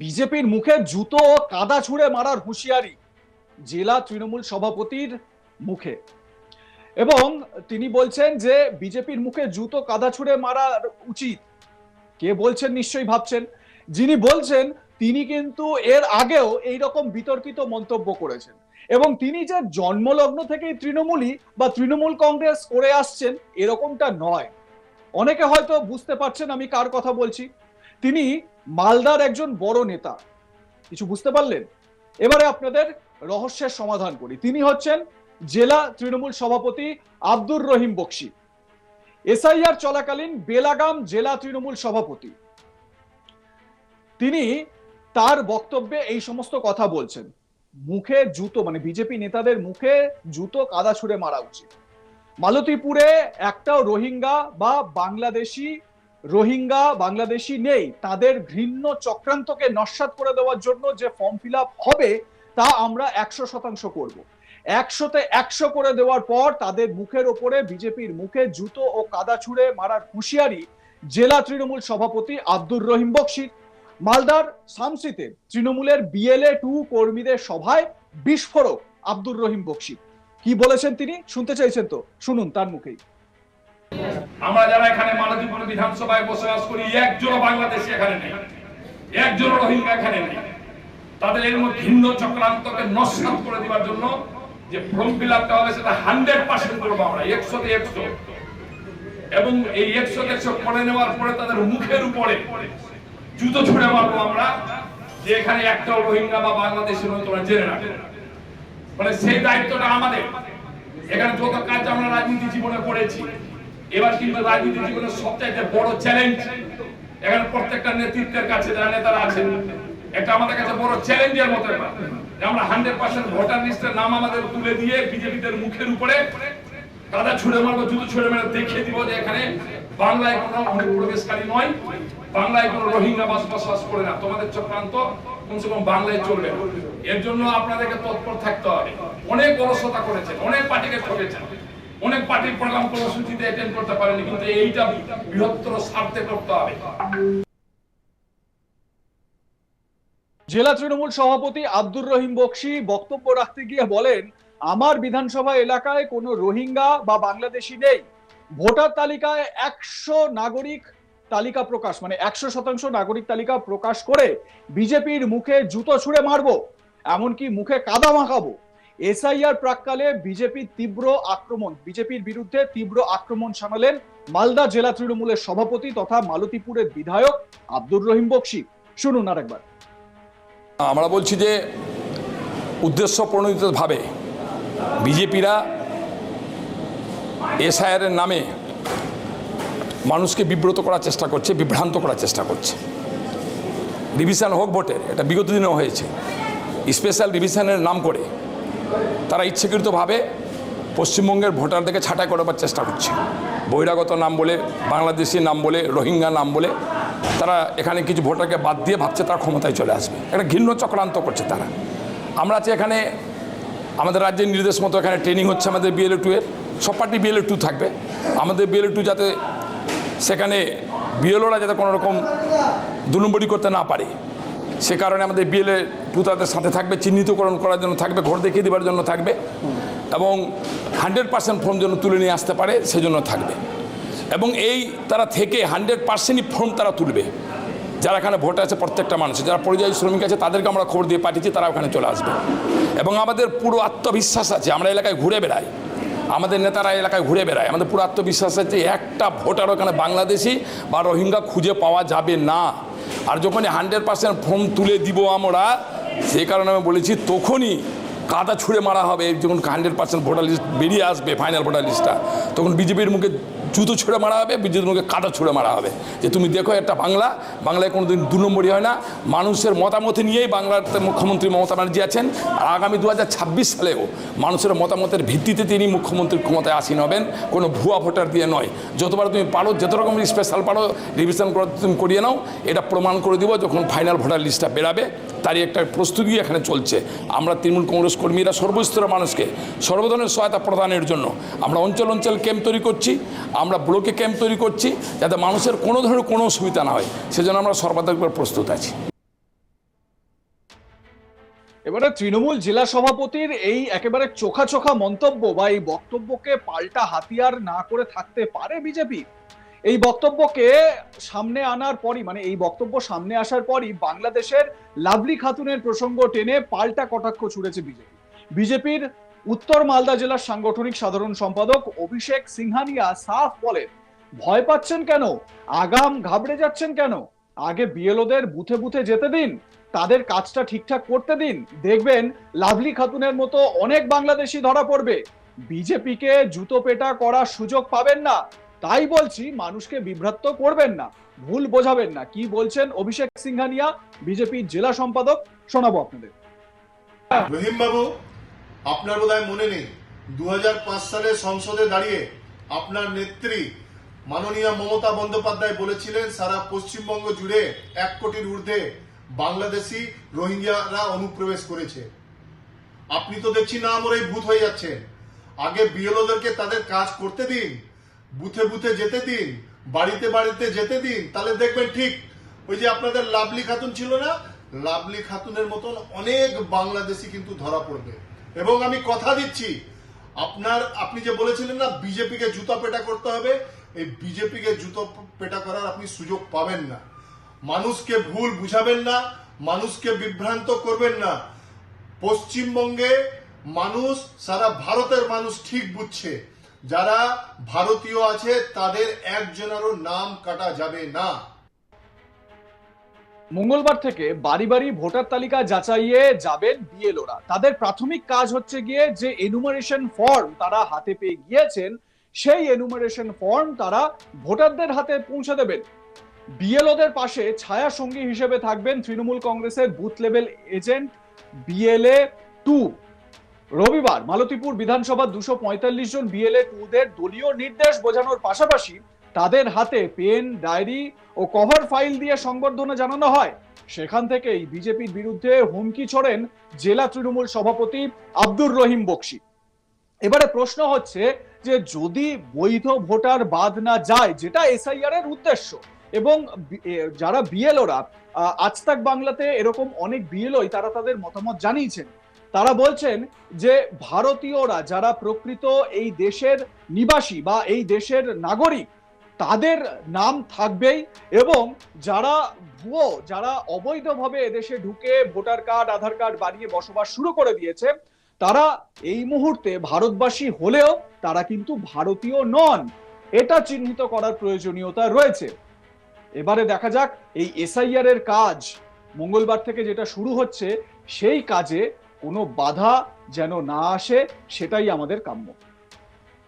বিজেপির মুখে জুতো কাদা ছুঁড়ে মারার হুঁশিয়ারি জেলা তৃণমূল সভাপতির মুখে। এবং তিনি বলছেন যে বিজেপির মুখে জুতো কাদা ছুঁড়ে মারা উচিত। কে বলছেন নিশ্চয়ই ভাবছেন। যিনি বলছেন, তিনি কিন্তু এর আগেও এই রকম বিতর্কিত মন্তব্য করেছেন। এবং তিনি যে জন্মলগ্ন থেকেই তৃণমূলই বা তৃণমূল কংগ্রেস করে আসছেন, এরকমটা নয়। অনেকে হয়তো বুঝতে পারছেন আমি কার কথা বলছি। তিনি মালদার একজন বড় নেতা। কিছু বুঝতে পারলেন? এবারে আপনাদের রহস্যের সমাধান করি। তিনি হচ্ছেন জেলা তৃণমূল সভাপতি আব্দুর রহিম বক্সি। এসআইআর চলাকালীন বেলাগাম জেলা তৃণমূল সভাপতি। তিনি তার বক্তব্যে এই সমস্ত কথা বলছেন। মুখে জুতো মানে বিজেপি নেতাদের মুখে জুতো কাদা ছুড়ে মারা উচিত। মালতীপুরে একটাও রোহিঙ্গা বা বাংলাদেশি রোহিঙ্গা, বাংলাদেশি নেই, তাদের ঘৃণ্য চক্রান্তকে নস্বাত করে দেওয়ার জন্য যে ফর্ম ফিল হবে, তা আমরা একশো শতাংশ করব। একশোতে একশো করে দেওয়ার পর তাদের মুখের ওপরে বিজেপির মুখে জুতো ও কাদা ছুঁড়ে মারার হুঁশিয়ারি জেলা তৃণমূল সভাপতি আব্দুর রহিম বক্সির। মালদার সামসিতে তৃণমূলের বিএলএ টু কর্মীদের সভায় বিস্ফোরক আব্দুর রহিম বক্সি। কি বলেছেন তিনি? শুনতে চাইছেন তো। শুনুন তার মুখেই। আমরা যারা এখানে মালতীপুর বিধানসভায় বসবাস করি, একজনও বাংলাদেশি এখানে নেই। একজনও রোহিঙ্গা এখানে নেই। তাদের এর মধ্যে ভিন্ন চক্রান্তকে নস্বাত করে দেওয়ার জন্য যে ফর্ম ফিল আপটা হবে সেটা হান্ড্রেড পার্সেন্ট করব আমরা, একশোতে একশো। এবং এই একশো একশো করে নেওয়ার পরে তাদের মুখের উপরে জুতো ছুঁড়ে মারবো আমরা, যে এখানে একটাও রোহিঙ্গা বা বাংলাদেশি নয়, তোমরা জেনে রাখো। মানে সেই দায়িত্বটা আমাদের। এখানে যত কাজ আমরা রাজনীতি জীবনে করেছি এবার কিন্তু রাজনীতি জীবনের সবচাইতে বড় চ্যালেঞ্জ এখানে প্রত্যেকটা নেতৃত্বের কাছে যারা নেতারা আছেন, একটা আমাদের কাছে বড় চ্যালেঞ্জের মতো ব্যাপার। আমরা হান্ড্রেড পার্সেন্ট ভোটার লিস্টের নাম আমাদের তুলে দিয়ে বিজেপিদের মুখের উপরে কাদা ছুড়ে মারবো, জুতো ছুড়ে মেরে দেখিয়ে দিব যে এখানে বাংলায় কোনো অনুপ্রবেশকারী নয়, বাংলায় কোনো রোহিঙ্গা বাস বসবাস করে না। তোমাদের চক্রান্ত কমসে কম বাংলায় চলবে। এর জন্য আপনাদেরকে তৎপর থাকতে হবে। অনেক অলসতা করেছেন, অনেক পার্টিকে ঠকেছেন। অনেক পার্টির প্রোগ্রাম কর্মসূচিতে অ্যাটেন্ড করতে পারেনি, কিন্তু এইটা বৃহত্তর স্বার্থে করতে হবে। জেলা তৃণমূল সভাপতি আব্দুর রহিম বক্সি বক্তব্য রাখতে গিয়ে বলেন, আমার বিধানসভা এলাকায় কোনো রোহিঙ্গা বা বাংলাদেশি নেই। ভোটার তালিকায় একশো নাগরিক তালিকা প্রকাশ মানে একশো শতাংশ নাগরিক তালিকা প্রকাশ করে বিজেপির মুখে জুতো ছুঁড়ে মারবো, এমনকি মুখে কাদা মাখাবো। এসআইআর প্রাককালে বিজেপির তীব্র আক্রমণ, বিজেপির বিরুদ্ধে তীব্র আক্রমণ সামালেন মালদা জেলা তৃণমূলের সভাপতি তথা মালতীপুরের বিধায়ক আব্দুর রহিম বক্সি। শুনুন আরেকবার। আমরা বলছি যে উদ্দেশ্য প্রণোদিতভাবে বিজেপিরা এসআইআরের নামে মানুষকে বিব্রত করার চেষ্টা করছে, বিভ্রান্ত করার চেষ্টা করছে। ডিভিশন হোক ভোটের, এটা বিগত দিনেও হয়েছে। স্পেশাল ডিভিশনের নাম করে তারা ইচ্ছাকৃতভাবে পশ্চিমবঙ্গের ভোটারদেরকে ছাঁটাই করাবার চেষ্টা করছে। বহিরাগত নাম বলে, বাংলাদেশি নাম বলে, রোহিঙ্গা নাম বলে তারা এখানে কিছু ভোটারকে বাদ দিয়ে ভাবছে তারা ক্ষমতায় চলে আসবে। একটা ঘৃণ্য চক্রান্ত করছে তারা। আমরা আছি এখানে, আমাদের রাজ্যের নির্দেশ মতো এখানে ট্রেনিং হচ্ছে আমাদের বিএলএ টু এর। সব পার্টি বিএলএ টু থাকবে। আমাদের বিএলএ টু যাতে সেখানে বিএলওরা যাতে কোনো রকম দু নম্বরই করতে না পারে। সে কারণে আমাদের বিএলএ টু তাদের সাথে থাকবে, চিহ্নিতকরণ করার জন্য থাকবে, ঘর দেখিয়ে দেওয়ার জন্য থাকবে এবং হান্ড্রেড পার্সেন্ট ফর্ম যেন তুলে নিয়ে আসতে পারে, সেজন্য থাকবে। এবং এই তারা থেকে হান্ড্রেড পার্সেন্টই ফর্ম তারা তুলবে। যারা এখানে ভোট আছে প্রত্যেকটা মানুষ যারা পরিযায়ী শ্রমিক আছে তাদেরকে আমরা খবর দিয়ে পাঠিয়েছি, তারা ওখানে চলে আসবে। এবং আমাদের পুরো আত্মবিশ্বাস আছে, আমরা এলাকায় ঘুরে বেড়াই। আমাদের নেতারা এলাকায় ঘুরে বেড়ায়। আমাদের পুরো আত্মবিশ্বাস আছে একটা ভোটার ওখানে বাংলাদেশি বা রোহিঙ্গা খুঁজে পাওয়া যাবে না। আর যখনই হান্ড্রেড পার্সেন্ট ফর্ম তুলে দিব আমরা, সে কারণে আমি বলেছি তখনই কাদা ছুঁড়ে মারা হবে। যখন হান্ড্রেড পার্সেন্ট ভোটার লিস্ট বেরিয়ে আসবে, ফাইনাল ভোটার লিস্টটা, তখন বিজেপির মুখে জুতো ছুঁড়ে মারা হবে বিজেপির মুখে কাদা ছুঁড়ে মারা হবে। যে তুমি দেখো একটা বাংলা, বাংলায় কোনো দিন দু নম্বরই হয় না। মানুষের মতামত নিয়েই বাংলাতে মুখ্যমন্ত্রী মমতা ব্যানার্জি আছেন। আর আগামী দু ছাব্বিশ সালেও মানুষের মতামতের ভিত্তিতে তিনি মুখ্যমন্ত্রীর ক্ষমতায় আসীন হবেন, কোনো ভুয়া ভোটার দিয়ে নয়। যতবার তুমি পারো, যত রকম স্পেশাল পারো রিভিশন করে, তুমি করিয়ে নাও। এটা প্রমাণ করে দিব যখন ফাইনাল ভোটার লিস্টটা বেরাবে। তারই একটা প্রস্তুতি এখানে চলছে। আমরা তৃণমূল কংগ্রেস কর্মীরা সর্বস্তরের মানুষকে সর্বধরনের সহায়তা প্রদানের জন্য আমরা অঞ্চল অঞ্চল ক্যাম্প তৈরি করছি। আমরা ব্লকে ক্যাম্প তৈরি করছি যাতে মানুষের কোনো ধরনের কোনো অসুবিধা না হয়। সেজন্য আমরা সর্বাধিক প্রস্তুত আছি। এবারে তৃণমূল জেলা সভাপতির এই একেবারে চোখা চোখা মন্তব্য বা এই বক্তব্যকে পাল্টা হাতিয়ার না করে থাকতে পারে বিজেপি? এই বক্তব্যকে সামনে আনার পরই মানে এই বক্তব্য সামনে আসার পরই বাংলাদেশের লাভলি খাতুনের প্রসঙ্গ টেনে পাল্টা কটাক্ষ ছুড়েছে বিজেপি। বিজেপির উত্তর মালদা জেলার সাংগঠনিক সাধারণ সম্পাদক অভিষেক সিংহানিয়া সাফ বলেন, ভয় পাচ্ছেন কেন? আগাম ঘাবড়ে যাচ্ছেন কেন? আগে বিএলওদের বুথে বুথে যেতে দিন, তাদের কাজটা ঠিকঠাক করতে দিন। দেখবেন, লাভলি খাতুনের মতো অনেক বাংলাদেশি ধরা পড়বে। বিজেপিকে জুতো পেটা করার সুযোগ পাবেন না। তাই বলছি, মানুষকে বিভ্রান্ত করবেন না। ভুল বোঝাবেন না। কি বলছেন অভিষেক সিংহানিয়া, বিজেপির জেলা সম্পাদক? শোনাবো আপনাদের। বাবু আপনার বোধহয় মনে নেই দু সালে সংসদে দাঁড়িয়ে আপনার নেত্রী মাননীয় মমতা বন্দ্যোপাধ্যায় বলেছিলেন, সারা পশ্চিমবঙ্গ জুড়ে এক কোটির ঊর্ধ্বে বাংলাদেশি রোহিঙ্গারা অনুপ্রবেশ করেছে। আপনি তো দেখছি না আমরাই ভূত হয়ে যাচ্ছেন। আগে বিএলওদেরকে তাদের কাজ করতে দিন, বুথে বুথে যেতে দিন, বাড়িতে বাড়িতে যেতে দিন, তাহলে দেখবেন ঠিক ওই যে আপনাদের লাভলি খাতুন ছিল না? লাভলি খাতুনের মতন অনেক বাংলাদেশি কিন্তু ধরা পড়বে। এবং আমি কথা দিচ্ছি, আপনার, আপনি যে বলেছিলেন না, বিজেপিকে জুতা পেটা করতে হবে, এই বিজেপিকে জুতো পেটা করার আপনি সুযোগ পাবেন না। মানুষকে ভুল বুঝাবেন না, মানুষকে বিভ্রান্ত করবেন না। পশ্চিমবঙ্গে মানুষ, সারা ভারতের মানুষ ঠিক বুঝছে, যারা ভারতীয় আছে, তাদের একজনেরও নাম কাটা যাবে না। মঙ্গলবার থেকে বাড়ি বাড়ি ভোটার তালিকা যাচাইয়ে যাবেন বিএলওরা। তাদের প্রাথমিক কাজ হচ্ছে গিয়ে যে এনুমারেশন ফর্ম তারা হাতে পেয়ে গিয়েছেন, সেই এনুমারেশন ফর্ম তারা ভোটারদের হাতে পৌঁছে দেবেন। বিএলওদের পাশে ছায়া সঙ্গী হিসেবে থাকবেন তৃণমূল কংগ্রেসের booth level agent BLA two. রবিবার মালতীপুর বিধানসভা দুশো জন বিএলএ টুদের দলীয় নির্দেশ বোঝানোর পাশাপাশি তাদের হাতে পেন, ডায়েরি ও কভার ফাইল দিয়ে সংবর্ধনা জানানো হয়। সেখান থেকেই বিজেপির বিরুদ্ধে হুমকি ছড়েন জেলা তৃণমূল সভাপতি আব্দুর রহিম বক্সি। এবারে প্রশ্ন হচ্ছে যে যদি বৈধ ভোটার বাদ না যায়, যেটা এসআইআর এর উদ্দেশ্য, এবং যারা বিএলওরা আজ তাক বাংলাতে এরকম অনেক বিএলওই তারা তাদের মতামত জানিয়েছেন। তারা বলছেন যে ভারতীয়রা যারা প্রকৃত এই দেশের নিবাসী বা এই দেশের নাগরিক তাদের নাম থাকবেই এবং যারা ভুয়ো, যারা অবৈধভাবে এদেশে ঢুকে ভোটার কার্ড, আধার কার্ড বানিয়ে বসবাস শুরু করে দিয়েছে, তারা এই মুহূর্তে ভারতবাসী হলেও তারা কিন্তু ভারতীয় নন। এটা চিহ্নিত করার প্রয়োজনীয়তা রয়েছে। এবারে দেখা যাক এই এসআইআর এর কাজ মঙ্গলবার থেকে যেটা শুরু হচ্ছে, সেই কাজে কোনো বাধা যেন না আসে, সেটাই আমাদের কাম্য।